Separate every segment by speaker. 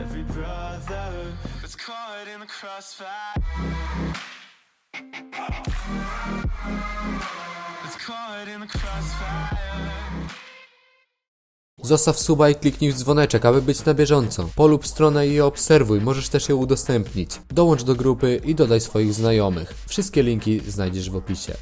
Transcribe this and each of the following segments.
Speaker 1: every brother that's caught in the crossfire. That's caught in the crossfire.
Speaker 2: Zostaw suba i kliknij w dzwoneczek, aby być na bieżąco. Polub stronę i obserwuj, możesz też ją udostępnić. Dołącz do grupy i dodaj swoich znajomych. Wszystkie linki znajdziesz w opisie.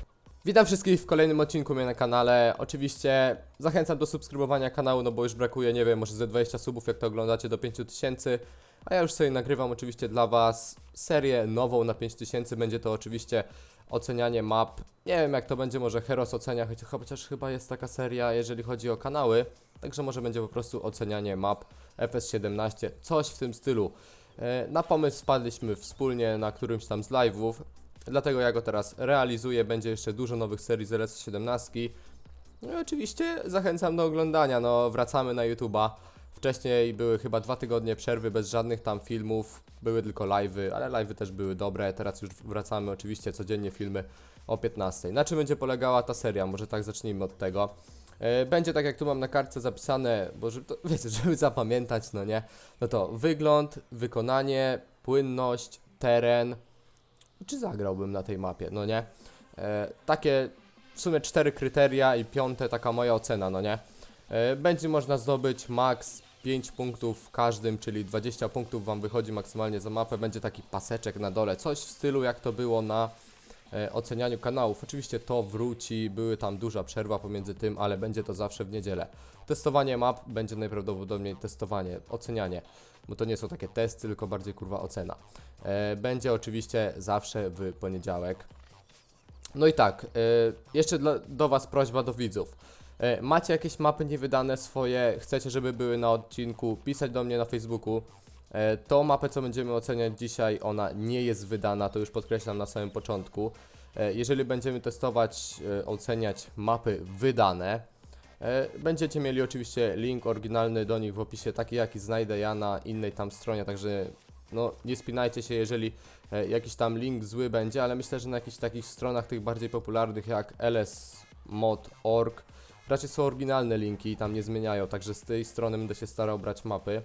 Speaker 3: Witam wszystkich w kolejnym odcinku mnie na kanale. Oczywiście zachęcam do subskrybowania kanału, no bo już brakuje, nie wiem, może ze 20 subów, jak to oglądacie, do 5000. A ja już sobie nagrywam oczywiście dla Was serię nową na 5000. Będzie to oczywiście ocenianie map. Nie wiem, jak to będzie, może Heros ocenia, chociaż chyba jest taka seria, jeżeli chodzi o kanały. Także może będzie po prostu ocenianie map FS17, coś w tym stylu. E, Na pomysł wpadliśmy wspólnie na którymś tam z live'ów, dlatego ja go teraz realizuję. Będzie jeszcze dużo nowych serii z LS17. No i oczywiście zachęcam do oglądania. No, wracamy na YouTube'a. Wcześniej były chyba dwa tygodnie przerwy bez żadnych tam filmów. Były tylko live'y, ale live'y też były dobre. Teraz już wracamy oczywiście codziennie filmy o 15. Na czym będzie polegała ta seria? Może tak zacznijmy od tego. E, Będzie tak jak tu mam na kartce zapisane, bo żeby to, wiecie, żeby zapamiętać, no nie? No to wygląd, wykonanie, płynność, teren. Czy zagrałbym na tej mapie, no nie? E, takie w sumie cztery kryteria i piąte taka moja ocena, no nie? E, będzie można zdobyć max 5 punktów w każdym, czyli 20 punktów Wam wychodzi maksymalnie za mapę. Będzie taki paseczek na dole, coś w stylu jak to było na ocenianiu kanałów. Oczywiście to wróci, były tam duża przerwa pomiędzy tym, ale będzie to zawsze w niedzielę. Testowanie map będzie najprawdopodobniej testowanie, ocenianie, bo to nie są takie testy, tylko bardziej kurwa ocena. E, będzie oczywiście zawsze w poniedziałek. No i tak, e, jeszcze dla, do Was prośba do widzów. E, macie jakieś mapy niewydane swoje, chcecie, żeby były na odcinku, pisać do mnie na Facebooku. E, tą mapę, co będziemy oceniać dzisiaj, ona nie jest wydana, to już podkreślam na samym początku. E, jeżeli będziemy testować, e, oceniać mapy wydane, będziecie mieli oczywiście link oryginalny do nich w opisie, taki jaki znajdę ja na innej tam stronie, także no nie spinajcie się, jeżeli jakiś tam link zły będzie, ale myślę, że na jakichś takich stronach tych bardziej popularnych jak lsmod.org raczej są oryginalne linki i tam nie zmieniają, także z tej strony będę się starał brać mapy.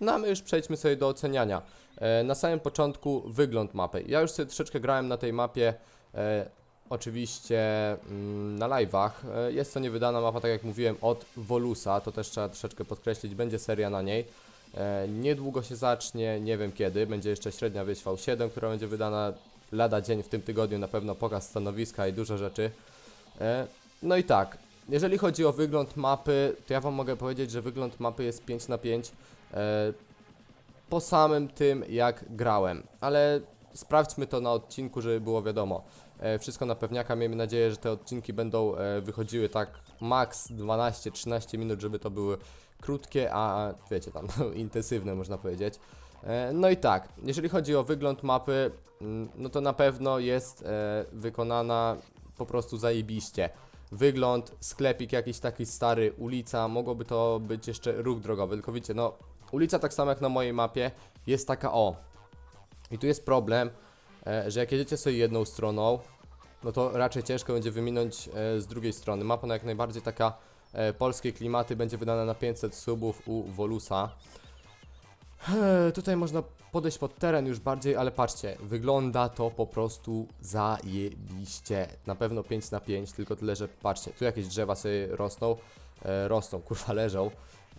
Speaker 3: No a my już przejdźmy sobie do oceniania. E, na samym początku wygląd mapy. Ja już sobie troszeczkę grałem na tej mapie, e, oczywiście mm, na live'ach. E, jest to niewydana mapa, tak jak mówiłem, od Volusa, to też trzeba troszeczkę podkreślić, będzie seria na niej. Niedługo się zacznie, nie wiem kiedy, będzie jeszcze średnia wieś V7, która będzie wydana lada dzień w tym tygodniu, na pewno pokaz stanowiska i dużo rzeczy. No i tak, jeżeli chodzi o wygląd mapy, to ja Wam mogę powiedzieć, że wygląd mapy jest 5 na 5 e, po samym tym jak grałem, ale sprawdźmy to na odcinku, żeby było wiadomo. E, wszystko na pewniaka, miejmy nadzieję, że te odcinki będą e, wychodziły tak max 12-13 minut, żeby to były krótkie, a wiecie tam intensywne można powiedzieć. E, No i tak, jeżeli chodzi o wygląd mapy, mm, no to na pewno jest e, wykonana po prostu zajebiście. Wygląd, sklepik jakiś taki stary, ulica, mogłoby to być jeszcze ruch drogowy, tylko wiecie, no ulica tak samo jak na mojej mapie jest taka o. I tu jest problem, e, że jak jedziecie sobie jedną stroną, no to raczej ciężko będzie wyminąć e, z drugiej strony. Mapa na jak najbardziej taka e, polskie klimaty będzie wydana na 500 subów u Volusa. Tutaj można podejść pod teren już bardziej, ale patrzcie, wygląda to po prostu zajebiście. Na pewno 5 na 5, tylko tyle, że patrzcie, tu jakieś drzewa sobie rosną, rosną, kurwa leżą.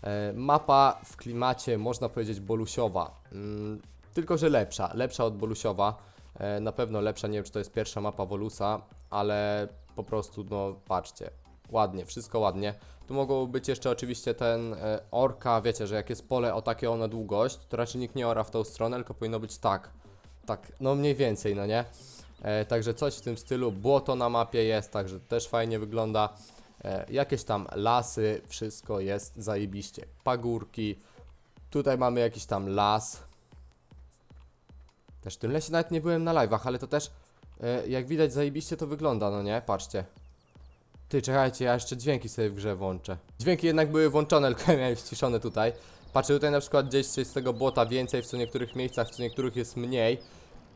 Speaker 3: E, mapa w klimacie, można powiedzieć, bolusiowa, mm, tylko że lepsza, lepsza od bolusiowa. E, na pewno lepsza, nie wiem czy to jest pierwsza mapa Volusa, ale po prostu, no patrzcie, ładnie, wszystko ładnie. Tu mogą być jeszcze oczywiście ten e, orka, wiecie, że jak jest pole o takie ona długość, to raczej nikt nie ora w tą stronę, tylko powinno być tak. Tak, no mniej więcej, no nie? Także coś w tym stylu. Błoto na mapie jest, także też fajnie wygląda. E, jakieś tam lasy, wszystko jest zajebiście. Pagórki. Tutaj mamy jakiś tam las. Też w tym lesie nawet nie byłem na live'ach, ale to też e, jak widać zajebiście to wygląda, no nie? Patrzcie. Ty, czekajcie, ja jeszcze dźwięki sobie w grze włączę. Dźwięki jednak były włączone, tylko miałem ściszone tutaj. Patrzę tutaj na przykład gdzieś jest tego błota więcej, w co niektórych miejscach, w co niektórych jest mniej.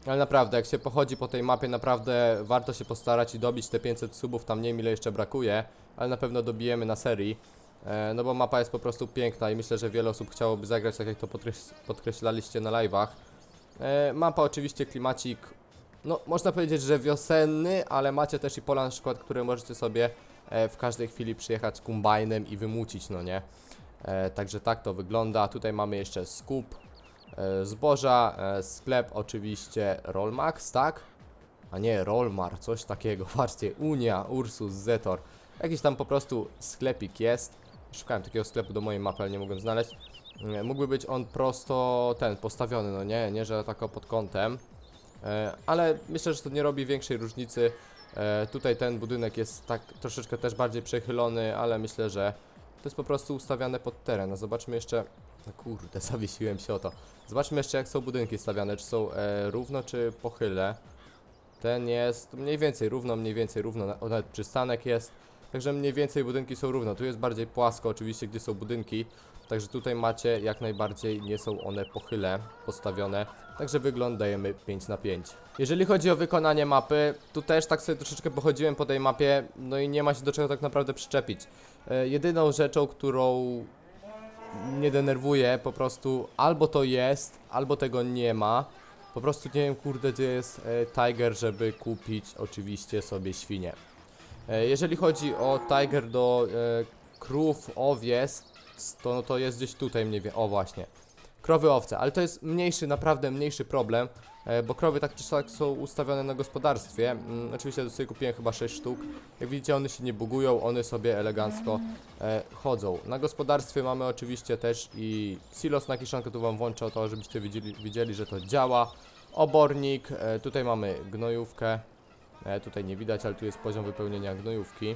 Speaker 3: Ale naprawdę, jak się pochodzi po tej mapie, naprawdę warto się postarać i dobić te 500 subów, tam nie wiem ile jeszcze brakuje, ale na pewno dobijemy na serii. E, no bo mapa jest po prostu piękna i myślę, że wiele osób chciałoby zagrać, tak jak to podkreś- podkreślaliście na live'ach. E, mapa oczywiście klimacik, no można powiedzieć, że wiosenny, ale macie też i pola na przykład, które możecie sobie e, w każdej chwili przyjechać kombajnem i wymucić, no nie? Także tak to wygląda. Tutaj mamy jeszcze skup zboża, e, sklep oczywiście Rollmax, tak? A nie, Rollmar, coś takiego. Patrzcie, Unia, Ursus, Zetor. Jakiś tam po prostu sklepik jest. Szukałem takiego sklepu do mojej mapy, ale nie mogłem znaleźć. E, Mógłby być on prosto ten, postawiony, no nie, nie, że tak pod kątem. E, Ale myślę, że to nie robi większej różnicy. E, Tutaj ten budynek jest tak troszeczkę też bardziej przechylony, ale myślę, że to jest po prostu ustawiane pod teren. Zobaczmy jeszcze. No kurde, zawiesiłem się o to. Zobaczmy jeszcze jak są budynki stawiane. Czy są e, równo, czy pochyle. Ten jest mniej więcej równo, mniej więcej równo. Nawet przystanek jest. Także mniej więcej budynki są równo. Tu jest bardziej płasko, oczywiście, gdzie są budynki. Także tutaj macie jak najbardziej nie są one pochyle postawione. Także wyglądajemy 5 na 5. Jeżeli chodzi o wykonanie mapy, tu też tak sobie troszeczkę pochodziłem po tej mapie, no i nie ma się do czego tak naprawdę przyczepić. E, jedyną rzeczą, którą mnie denerwuje po prostu albo to jest, albo tego nie ma. Po prostu nie wiem kurde gdzie jest e, Tiger, żeby kupić oczywiście sobie świnie. E, jeżeli chodzi o Tiger do e, krów, owiec, to, no to jest gdzieś tutaj mniej więcej, o właśnie. Krowy, owce, ale to jest mniejszy, naprawdę mniejszy problem, bo krowy tak czy siak są ustawione na gospodarstwie. Mm, oczywiście sobie kupiłem chyba 6 sztuk. Jak widzicie one się nie bugują, one sobie elegancko e, chodzą. Na gospodarstwie mamy oczywiście też i silos na kiszonkę, tu wam włączę to, żebyście widzieli, widzieli że to działa. Obornik, e, tutaj mamy gnojówkę, e, tutaj nie widać, ale tu jest poziom wypełnienia gnojówki.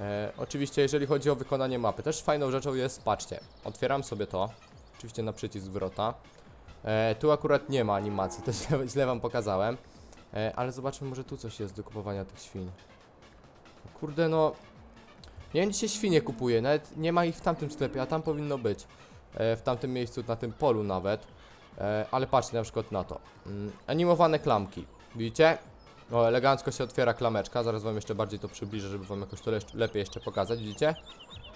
Speaker 3: E, oczywiście jeżeli chodzi o wykonanie mapy, też fajną rzeczą jest, patrzcie, otwieram sobie to, oczywiście na przycisk zwrota. E, tu akurat nie ma animacji, to źle, źle wam pokazałem. E, ale zobaczmy, może tu coś jest do kupowania tych świń. Kurde, no. Nie wiem, gdzie się świnie kupuje, nawet nie ma ich w tamtym sklepie, a tam powinno być. E, w tamtym miejscu, na tym polu nawet. E, ale patrzcie na przykład na to. Mm, animowane klamki. Widzicie? Elegancko się otwiera klameczka. Zaraz wam jeszcze bardziej to przybliżę, żeby wam jakoś to le lepiej jeszcze pokazać. Widzicie?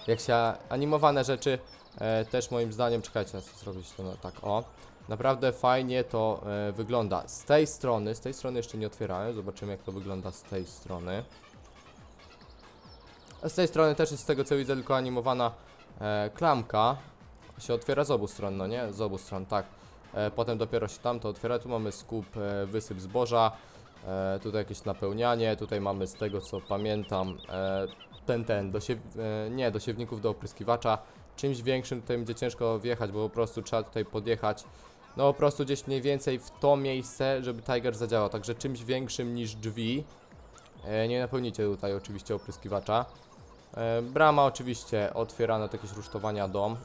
Speaker 3: Jak się animowane rzeczy e, też moim zdaniem, czekajcie, ja zrobić to na, tak, o. Naprawdę fajnie to e, wygląda. Z tej strony, z tej strony jeszcze nie otwierałem, zobaczymy jak to wygląda z tej strony. Z tej strony też jest z tego co widzę tylko animowana e, klamka. Się otwiera z obu stron, no nie? Z obu stron, tak. E, potem dopiero się tam to otwiera. Tu mamy skup, e, wysyp zboża. E, tutaj jakieś napełnianie. Tutaj mamy z tego co pamiętam e, ten, ten, dosiew, e, nie, do siewników do opryskiwacza. Czymś większym tutaj będzie ciężko wjechać, bo po prostu trzeba tutaj podjechać. No po prostu gdzieś mniej więcej w to miejsce, żeby Tiger zadziałał. Także czymś większym niż drzwi. E, nie napełnicie tutaj oczywiście opryskiwacza. E, brama oczywiście otwierana do jakieś rusztowania dom.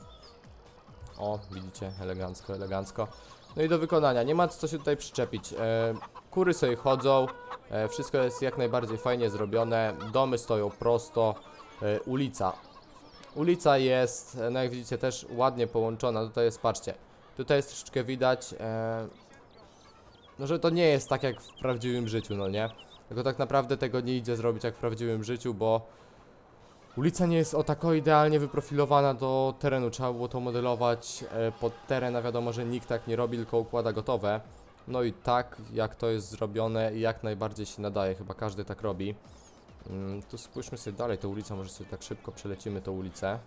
Speaker 3: O, widzicie, elegancko, elegancko. No i do wykonania, nie ma co się tutaj przyczepić. E, kury sobie chodzą, e, wszystko jest jak najbardziej fajnie zrobione, domy stoją prosto, e, ulica. Ulica jest, e, no jak widzicie, też ładnie połączona. Tutaj jest, patrzcie, tutaj jest troszeczkę widać, e, no że to nie jest tak jak w prawdziwym życiu, no nie? Tylko tak naprawdę tego nie idzie zrobić jak w prawdziwym życiu, bo ulica nie jest o tako idealnie wyprofilowana do terenu. Trzeba było to modelować e, pod teren, a wiadomo, że nikt tak nie robi, tylko układa gotowe. No i tak jak to jest zrobione, jak najbardziej się nadaje, chyba każdy tak robi. Mm, tu spójrzmy sobie dalej tą ulicą, może sobie tak szybko przelecimy tą ulicę.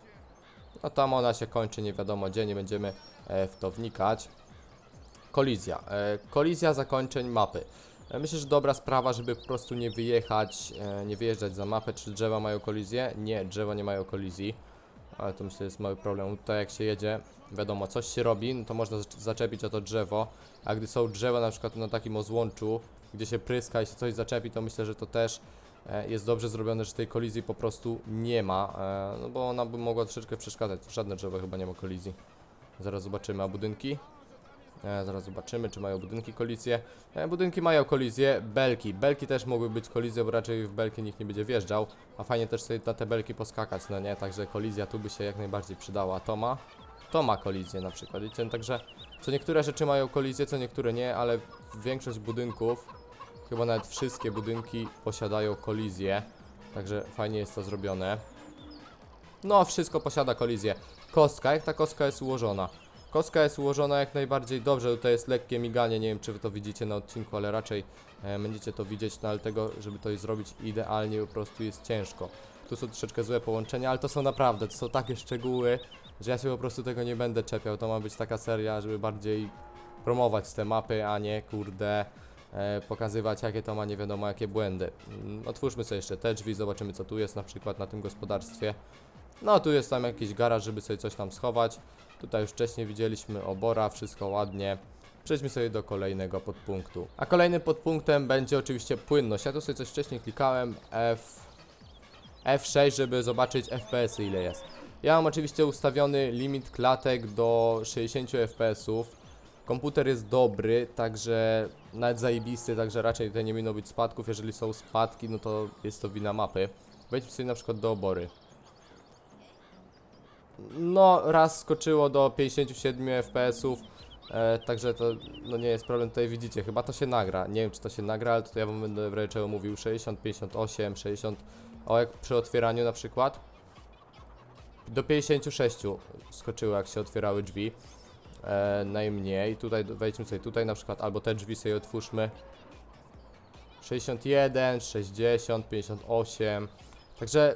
Speaker 3: No tam ona się kończy, nie wiadomo gdzie, nie będziemy e, w to wnikać. Kolizja. E, kolizja zakończeń mapy. E, Myślę, że dobra sprawa, żeby po prostu nie wyjechać, nie wyjeżdżać za mapę. Czy drzewa mają kolizję? Nie, drzewa nie mają kolizji. Ale to myślę, jest mały problem. Tutaj jak się jedzie, wiadomo, coś się robi, no to można zacz- zaczepić o to drzewo. A gdy są drzewa na przykład na takim ozłączu, gdzie się pryska i się coś zaczepi, to myślę, że to też jest dobrze zrobione, że tej kolizji po prostu nie ma. E, no bo ona by mogła troszeczkę przeszkadzać. Żadne drzewo chyba nie ma kolizji. Zaraz zobaczymy, a budynki? E, zaraz zobaczymy, czy mają budynki kolizję. E, budynki mają kolizję. Belki. Belki też mogły być kolizje, bo raczej w belki nikt nie będzie wjeżdżał. A fajnie też sobie na te belki poskakać, no nie? Także kolizja tu by się jak najbardziej przydała. To ma? To ma kolizję na przykład. No Także co niektóre rzeczy mają kolizję, co niektóre nie, ale większość budynków, chyba nawet wszystkie budynki posiadają kolizję. Także fajnie jest to zrobione. No, wszystko posiada kolizję. Kostka, jak ta kostka jest ułożona? Kostka jest ułożona jak najbardziej dobrze, tutaj jest lekkie miganie, nie wiem czy wy to widzicie na odcinku, ale raczej e, będziecie to widzieć, no ale tego, żeby to zrobić idealnie po prostu jest ciężko. Tu są troszeczkę złe połączenia, ale to są naprawdę, to są takie szczegóły, że ja się po prostu tego nie będę czepiał, to ma być taka seria, żeby bardziej promować te mapy, a nie kurde pokazywać jakie to ma nie wiadomo jakie błędy. Mm, Otwórzmy sobie jeszcze te drzwi, zobaczymy co tu jest na przykład na tym gospodarstwie. No tu jest tam jakiś garaż, żeby sobie coś tam schować. Tutaj już wcześniej widzieliśmy obora, wszystko ładnie. Przejdźmy sobie do kolejnego podpunktu. A kolejnym podpunktem będzie oczywiście płynność. Ja tu sobie coś wcześniej klikałem F... F6, żeby zobaczyć FPS -y, ile jest. Ja mam oczywiście ustawiony limit klatek do 60 FPS-ów. Komputer jest dobry, także nawet zajebisty, także raczej tutaj nie powinno być spadków. Jeżeli są spadki, no to jest to wina mapy. Wejdźmy sobie na przykład do obory. No, raz skoczyło do 57 FPS-ów, e, także to no nie jest problem, tutaj widzicie, chyba to się nagra, nie wiem czy to się nagra, ale tutaj ja wam będę czego mówił 60, 58, 60, o jak przy otwieraniu na przykład, do 56 skoczyło jak się otwierały drzwi, e, najmniej, tutaj wejdźmy sobie tutaj na przykład, albo te drzwi sobie otwórzmy, 61, 60, 58, także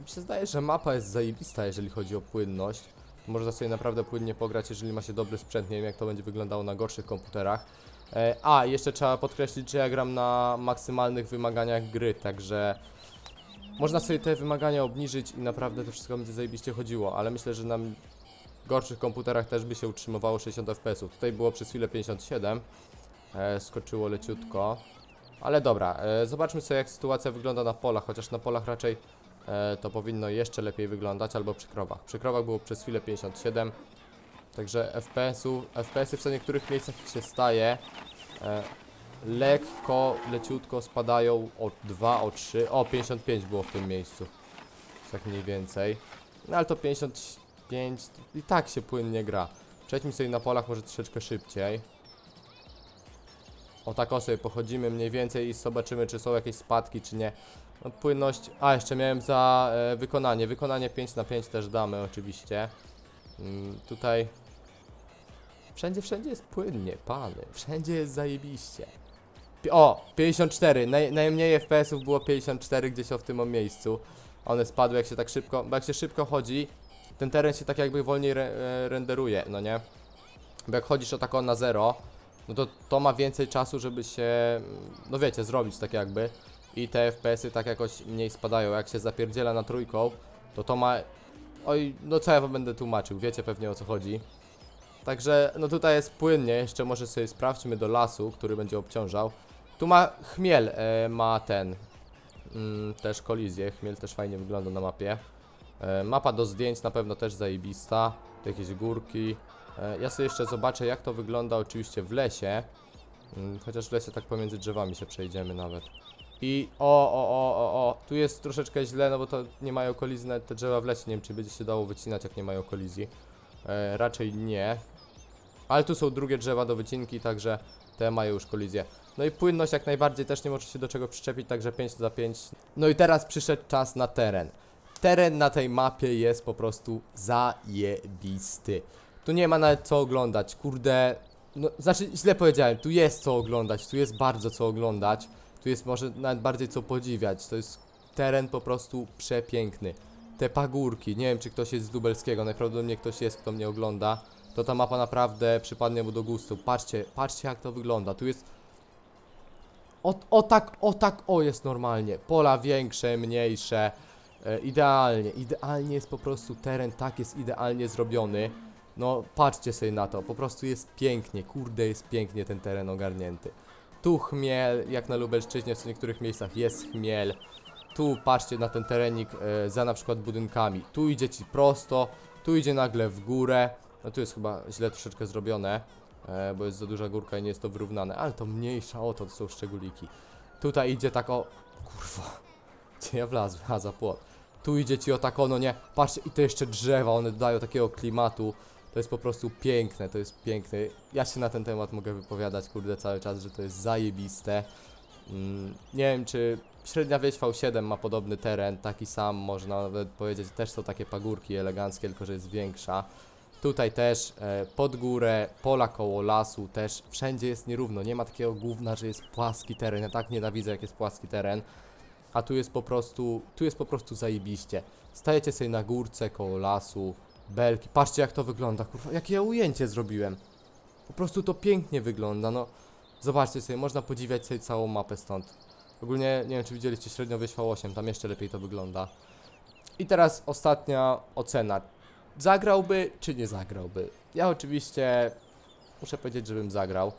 Speaker 3: mi się zdaje, że mapa jest zajebista, jeżeli chodzi o płynność. Można sobie naprawdę płynnie pograć, jeżeli ma się dobry sprzęt. Nie wiem, jak to będzie wyglądało na gorszych komputerach. E, a, jeszcze trzeba podkreślić, że ja gram na maksymalnych wymaganiach gry, także można sobie te wymagania obniżyć i naprawdę to wszystko będzie zajebiście chodziło, ale myślę, że na gorszych komputerach też by się utrzymywało 60 fps. Tutaj było przez chwilę 57, e, skoczyło leciutko. Ale dobra, e, zobaczmy sobie jak sytuacja wygląda na polach, chociaż na polach raczej e, to powinno jeszcze lepiej wyglądać, albo przy krowach. Przy krowach było przez chwilę 57, także FPS-u, FPS-y w niektórych miejscach się staje, e, lekko, leciutko spadają o 2, o 3, o 55 było w tym miejscu, tak mniej więcej. No ale to 55 i tak się płynnie gra. Przejdźmy sobie na polach może troszeczkę szybciej. O tak o sobie pochodzimy mniej więcej i zobaczymy czy są jakieś spadki czy nie. No, płynność. A, jeszcze miałem za e, wykonanie. Wykonanie 5 na 5 też damy oczywiście. Mm, tutaj. Wszędzie, wszędzie jest płynnie, pany. Wszędzie jest zajebiście. O, 54. Naj, najmniej FPS-ów było 54 gdzieś o w tym o miejscu. One spadły jak się tak szybko. Bo jak się szybko chodzi, ten teren się tak jakby wolniej re, e, renderuje, no nie? Bo jak chodzisz o tak o na zero, no to to ma więcej czasu, żeby się, no wiecie, zrobić tak jakby. I te FPS-y tak jakoś mniej spadają. Jak się zapierdziela na trójką, to to ma... Oj, no co ja wam będę tłumaczył, wiecie pewnie o co chodzi. Także, no tutaj jest płynnie, jeszcze może sobie sprawdźmy do lasu, który będzie obciążał. Tu ma chmiel, e, ma ten, mm, też kolizję, chmiel też fajnie wygląda na mapie. E, mapa do zdjęć na pewno też zajebista, jakieś górki. E, ja sobie jeszcze zobaczę jak to wygląda oczywiście w lesie. Mm, Chociaż w lesie tak pomiędzy drzewami się przejdziemy nawet. I o, o, o, o, o, tu jest troszeczkę źle, no bo to nie mają kolizji nawet te drzewa w lesie. Nie wiem, czy będzie się dało wycinać, jak nie mają kolizji. E, raczej nie. Ale tu są drugie drzewa do wycinki, także te mają już kolizję. No i płynność jak najbardziej też nie może się do czego przyczepić, także 5 za 5. No i teraz przyszedł czas na teren. Teren na tej mapie jest po prostu zajebisty. Tu nie ma nawet co oglądać, kurde. No, znaczy, źle powiedziałem, tu jest co oglądać, tu jest bardzo co oglądać. Tu jest może nawet bardziej co podziwiać. To jest teren po prostu przepiękny. Te pagórki, nie wiem czy ktoś jest z Dubelskiego, najprawdopodobniej ktoś jest, kto mnie ogląda. To ta mapa naprawdę przypadnie mu do gustu. Patrzcie, patrzcie jak to wygląda. Tu jest o, o tak, o tak, o jest normalnie. Pola większe, mniejsze. E, idealnie, idealnie jest po prostu teren, tak jest idealnie zrobiony. No, patrzcie sobie na to, po prostu jest pięknie, kurde, jest pięknie ten teren ogarnięty. Tu chmiel, jak na Lubelszczyźnie w niektórych miejscach jest chmiel. Tu patrzcie na ten terenik e, za na przykład budynkami. Tu idzie ci prosto, tu idzie nagle w górę. No tu jest chyba źle troszeczkę zrobione, e, bo jest za duża górka i nie jest to wyrównane, ale to mniejsza, o to, to są szczególiki. Tutaj idzie tak o... Kurwa, gdzie ja wlazłem? A, za płot. Tu idzie ci o tak ono, nie? Patrzcie, i to jeszcze drzewa, one dodają takiego klimatu. To jest po prostu piękne, to jest piękne. Ja się na ten temat mogę wypowiadać, kurde, cały czas, że to jest zajebiste. Mm, nie wiem, czy Średnia wieś V7 ma podobny teren, taki sam, można nawet powiedzieć, też są takie pagórki eleganckie, tylko że jest większa. Tutaj też e, pod górę, pola koło lasu też, wszędzie jest nierówno, nie ma takiego gówna, że jest płaski teren, ja tak nienawidzę jak jest płaski teren. A tu jest po prostu, tu jest po prostu zajebiście. Stajecie sobie na górce koło lasu, belki, patrzcie jak to wygląda, kurwa, jakie ja ujęcie zrobiłem. Po prostu to pięknie wygląda, no. Zobaczcie sobie, można podziwiać sobie całą mapę stąd. Ogólnie, nie wiem czy widzieliście średnio wieś V8, tam jeszcze lepiej to wygląda. I teraz ostatnia ocena. Zagrałby czy nie zagrałby? Ja oczywiście muszę powiedzieć, żebym zagrał.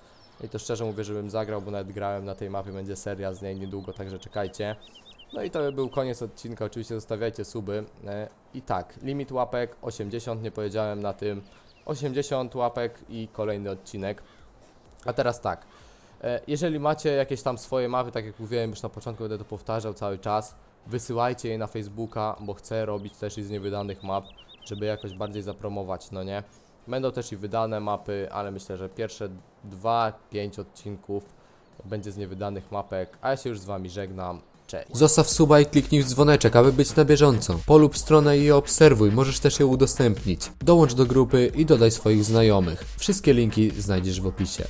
Speaker 3: I to szczerze mówię, żebym zagrał, bo nawet grałem na tej mapie, będzie seria z niej niedługo, także czekajcie. No i to by był koniec odcinka, oczywiście zostawiajcie suby. E, I tak, limit łapek 80, nie powiedziałem na tym. 80 łapek i kolejny odcinek. A teraz tak, e, jeżeli macie jakieś tam swoje mapy, tak jak mówiłem już na początku, będę to powtarzał cały czas, wysyłajcie je na Facebooka, bo chcę robić też i z niewydanych map, żeby jakoś bardziej zapromować, no nie? Będą też i wydane mapy, ale myślę, że pierwsze 2-5 odcinków będzie z niewydanych mapek, a ja się już z wami żegnam. Cześć.
Speaker 2: Zostaw suba i kliknij w dzwoneczek, aby być na bieżąco. Polub stronę i obserwuj, możesz też ją udostępnić. Dołącz do grupy i dodaj swoich znajomych. Wszystkie linki znajdziesz w opisie.